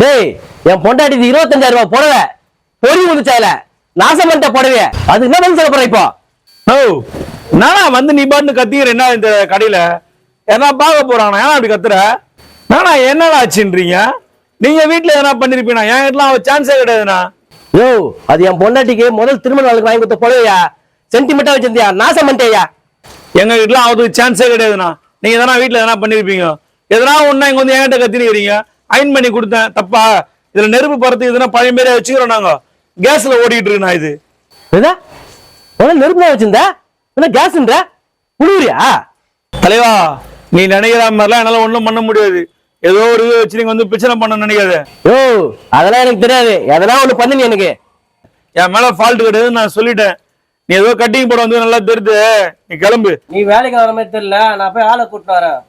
டேய் என் பொண்டாட்டி இருபத்தஞ்சாயிரம் ரூபாய் புடவை. பொறி முடிச்சால நாசம் பண்ணிட்ட புடவைய. அதுக்கு என்ன பதில் சொல்ல போற இப்போ? ஓ நானா வந்து நீ பாட்டு கத்திக்கிற? என்ன இந்த கடையில? எதனா பார்க்க போறானா? ஏன்னா அப்படி கத்துற? நானா என்னடா ஆச்சுன்றீங்க? நீங்க வீட்டுல எதனா பண்ணிருப்பீனா? என் வீட்டுல அவன் சான்ஸே கிடையாதுண்ணா. யோ அது என் பொண்டாட்டிக்கு முதல் திருமண நாளுக்கு வாங்கி கொடுத்த புடவையா? சென்டிமெண்டா வச்சிருந்தியா? நாசம் பண்ணிட்டேயா எங்க வீட்டுல அவருக்கு சான்ஸே கிடையாதுண்ணா. நீங்க எதனா வீட்டுல எதனா பண்ணிருப்பீங்க? எதனா ஒண்ணா இங்க வந்து என்கிட்ட கத்தினிக்கிறீங்க அயன் பண்ணி கொடுத்தேன். தப்பா. இதுல நெருப்பு பறத்து எதனா பழைய பேரே வச்சுக்கிறோம் நாங்க. கேஸ்ல ஓடிட்டு இருக்குண்ணா இது. ஏதா முதல்ல நெருப்பு தான் வச்சிருந்த? என்ன கேஸ்ன்ற குளிரியா? தலைவா நீ நினைக்கிற மாதிரிலாம் என்னால ஒண்ணும் பண்ண முடியாது. ஏதோ ஒரு இது வச்சு நீங்க வந்து பிரச்சனை பண்ண நினைக்காத. யோ அதெல்லாம் எனக்கு தெரியாது. எதனா ஒண்ணு பண்ணு நீ எனக்கு. என் மேல ஃபால்ட் கிடையாது நான் சொல்லிட்டேன். நீ ஏதோ கட்டிங் போட வந்து நல்லா தெரியுது. நீ கிளம்பு. நீ வேலைக்கு வர மாதிரி தெரியல. நான் போய் ஆளை கூட்டிட்டு வரேன்.